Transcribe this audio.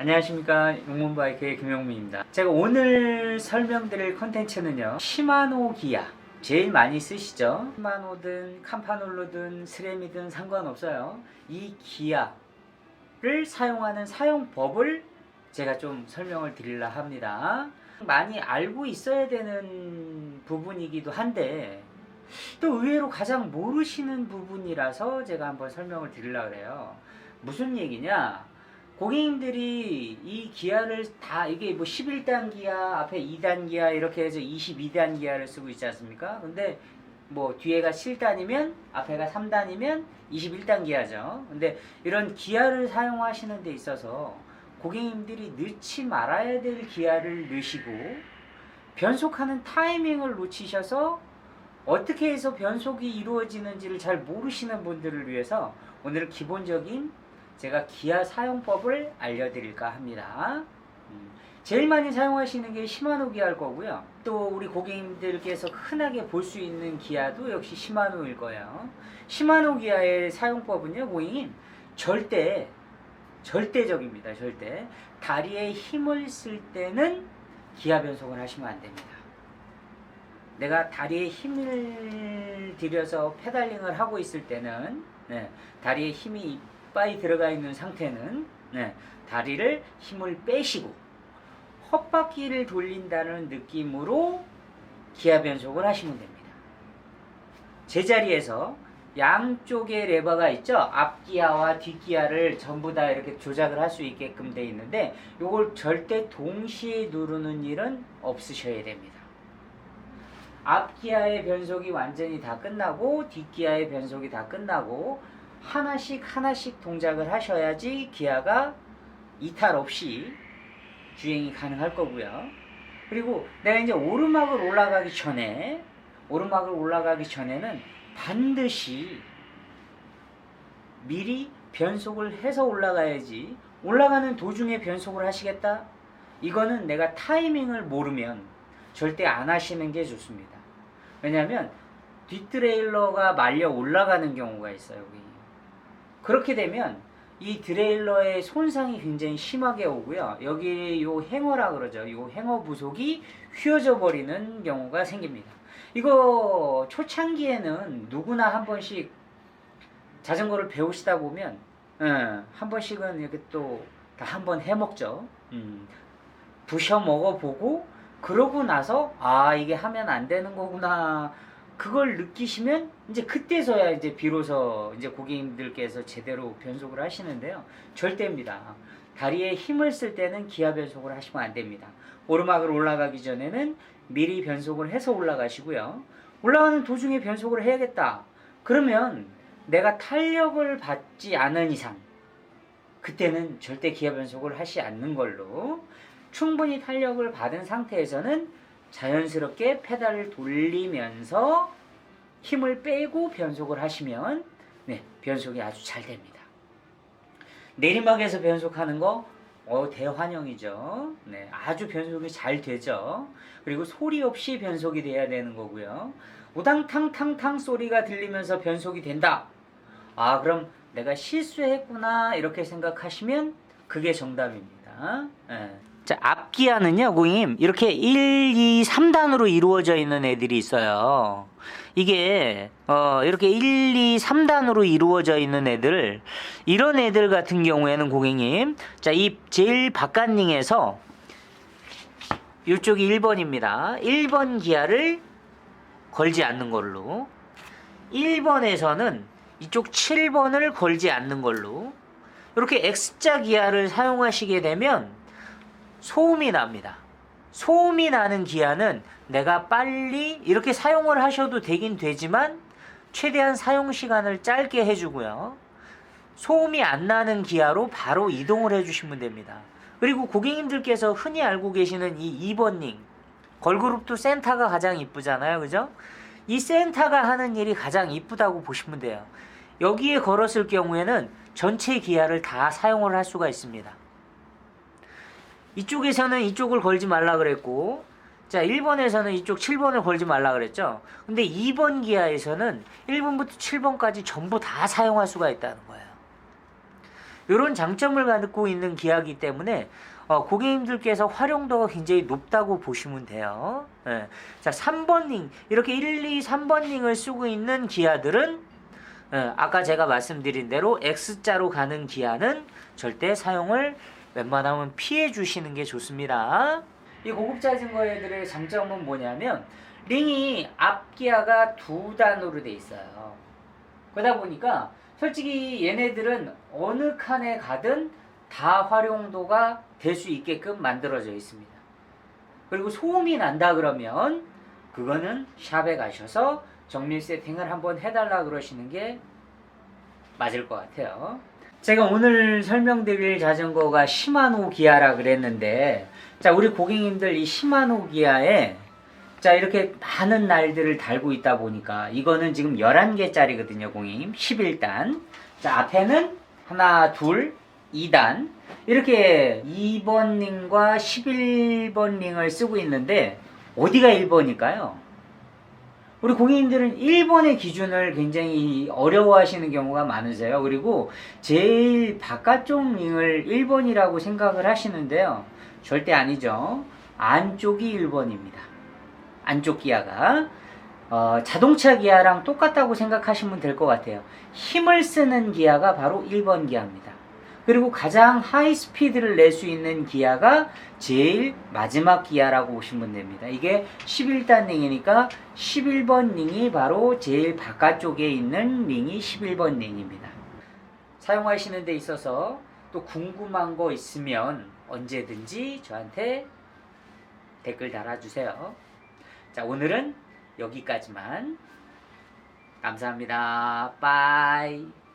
안녕하십니까. 용문바이크의 김용민입니다. 제가 오늘 설명드릴 컨텐츠는요. 시마노 기아. 제일 많이 쓰시죠? 시마노든 캄파놀로든 스램이든 상관없어요. 이 기아를 사용하는 사용법을 제가 좀 설명을 드리려 합니다. 많이 알고 있어야 되는 부분이기도 한데 또 의외로 가장 모르시는 부분이라서 제가 한번 설명을 드리려고 그래요. 무슨 얘기냐 고객님들이 이 기아를 다 이게 뭐 11단 기아 앞에 2단 기아 이렇게 해서 22단 기아를 쓰고 있지 않습니까? 근데 뭐 뒤에가 7단이면 앞에가 3단이면 21단 기아죠. 근데 이런 기아를 사용하시는 데 있어서 고객님들이 넣지 말아야 될 기아를 넣으시고 변속하는 타이밍을 놓치셔서 어떻게 해서 변속이 이루어지는지를 잘 모르시는 분들을 위해서 오늘은 기본적인 제가 기아 사용법을 알려드릴까 합니다. 음, 제일 많이 사용하시는 게 시마노 기아일 거고요. 또 우리 고객님들께서 흔하게 볼 수 있는 기아도 역시 시마노일 거예요. 시마노 기아의 사용법은요, 고객님 절대 절대적입니다. 절대 다리에 힘을 쓸 때는 기아 변속을 하시면 안 됩니다. 내가 다리에 힘을 들여서 페달링을 하고 있을 때는 네, 다리에 힘이 이빠이 들어가 있는 상태는 네, 다리를 힘을 빼시고 헛바퀴를 돌린다는 느낌으로 기아 변속을 하시면 됩니다. 제자리에서 양쪽에 레버가 있죠. 앞기아와 뒷기아를 전부 다 이렇게 조작을 할 수 있게끔 돼 있는데 이걸 절대 동시에 누르는 일은 없으셔야 됩니다. 앞기아의 변속이 완전히 다 끝나고 뒷기아의 변속이 다 끝나고 하나씩 하나씩 동작을 하셔야지 기아가 이탈 없이 주행이 가능할 거고요. 그리고 내가 이제 오르막을 올라가기 전에 오르막을 올라가기 전에는 반드시 미리 변속을 해서 올라가야지 올라가는 도중에 변속을 하시겠다? 이거는 내가 타이밍을 모르면 절대 안 하시는 게 좋습니다. 왜냐하면 뒷트레일러가 말려 올라가는 경우가 있어요. 여기. 그렇게 되면 이 트레일러의 손상이 굉장히 심하게 오고요. 여기 요 행어라 그러죠. 요 행어 부속이 휘어져 버리는 경우가 생깁니다. 이거 초창기에는 누구나 한 번씩 자전거를 배우시다 보면 예, 한 번씩은 이렇게 또 다 한 번 해먹죠. 음, 부셔 먹어보고 그러고 나서 아 이게 하면 안 되는 거구나 그걸 느끼시면 이제 그때서야 이제 비로소 이제 고객님들께서 제대로 변속을 하시는데요. 절대입니다. 다리에 힘을 쓸 때는 기아 변속을 하시면 안 됩니다. 오르막을 올라가기 전에는 미리 변속을 해서 올라가시고요. 올라가는 도중에 변속을 해야겠다. 그러면 내가 탄력을 받지 않은 이상 그때는 절대 기아 변속을 하지 않는 걸로 충분히 탄력을 받은 상태에서는 자연스럽게 페달을 돌리면서 힘을 빼고 변속을 하시면 네, 변속이 아주 잘 됩니다. 내리막에서 변속하는 거 어, 대환영이죠. 네, 아주 변속이 잘 되죠. 그리고 소리 없이 변속이 돼야 되는 거고요. 우당탕탕탕 소리가 들리면서 변속이 된다. 아, 그럼 내가 실수했구나 이렇게 생각하시면 그게 정답입니다. 예. 자, 앞기아는요, 고객님, 이렇게 1, 2, 3단으로 이루어져 있는 애들이 있어요. 이게, 어, 이렇게 1, 2, 3단으로 이루어져 있는 애들, 이런 애들 같은 경우에는 고객님, 자, 이 제일 바깥링에서 이쪽이 1번입니다. 1번 기아를 걸지 않는 걸로, 1번에서는 이쪽 7번을 걸지 않는 걸로, 이렇게 X자 기아를 사용하시게 되면 소음이 납니다. 소음이 나는 기아는 내가 빨리 이렇게 사용을 하셔도 되긴 되지만 최대한 사용 시간을 짧게 해주고요. 소음이 안 나는 기아로 바로 이동을 해주시면 됩니다. 그리고 고객님들께서 흔히 알고 계시는 이 2번닝 걸그룹도 센터가 가장 이쁘잖아요. 그죠? 이 센터가 하는 일이 가장 이쁘다고 보시면 돼요. 여기에 걸었을 경우에는 전체 기아를 다 사용을 할 수가 있습니다. 이쪽에서는 이쪽을 걸지 말라 그랬고 자 1번에서는 이쪽 7번을 걸지 말라 그랬죠 근데 2번 기아에서는 1번부터 7번까지 전부 다 사용할 수가 있다는 거예요 이런 장점을 갖고 있는 기아이기 때문에 어, 고객님들께서 활용도가 굉장히 높다고 보시면 돼요. 예. 자, 3번 링 이렇게 1, 2, 3번 링을 쓰고 있는 기아들은 예, 아까 제가 말씀드린 대로 X자로 가는 기아는 절대 사용을 웬만하면 피해 주시는 게 좋습니다. 이 고급 자전거들의 장점은 뭐냐면 링이 앞 기아가 두 단으로 돼 있어요. 그러다 보니까 솔직히 얘네들은 어느 칸에 가든 다 활용도가 될 수 있게끔 만들어져 있습니다. 그리고 소음이 난다 그러면 그거는 샵에 가셔서 정밀 세팅을 한번 해달라 그러시는 게 맞을 것 같아요. 제가 오늘 설명드릴 자전거가 시마노 기아라 그랬는데 자 우리 고객님들 이 시마노 기아에 자 이렇게 많은 날들을 달고 있다 보니까 이거는 지금 11개짜리거든요 고객님. 11단. 자 앞에는 하나 둘 2단. 이렇게 2번 링과 11번 링을 쓰고 있는데 어디가 1번일까요? 우리 고객님들은 1번의 기준을 굉장히 어려워하시는 경우가 많으세요. 그리고 제일 바깥쪽 링을 1번이라고 생각을 하시는데요. 절대 아니죠. 안쪽이 1번입니다. 안쪽 기아가 어, 자동차 기아랑 똑같다고 생각하시면 될 것 같아요. 힘을 쓰는 기아가 바로 1번 기아입니다. 그리고 가장 하이 스피드를 낼 수 있는 기아가 제일 마지막 기아라고 보시면 됩니다. 이게 11단 링이니까 11번 링이 바로 제일 바깥쪽에 있는 링이 11번 링입니다. 사용하시는 데 있어서 또 궁금한 거 있으면 언제든지 저한테 댓글 달아주세요. 자, 오늘은 여기까지만. 감사합니다. 빠이.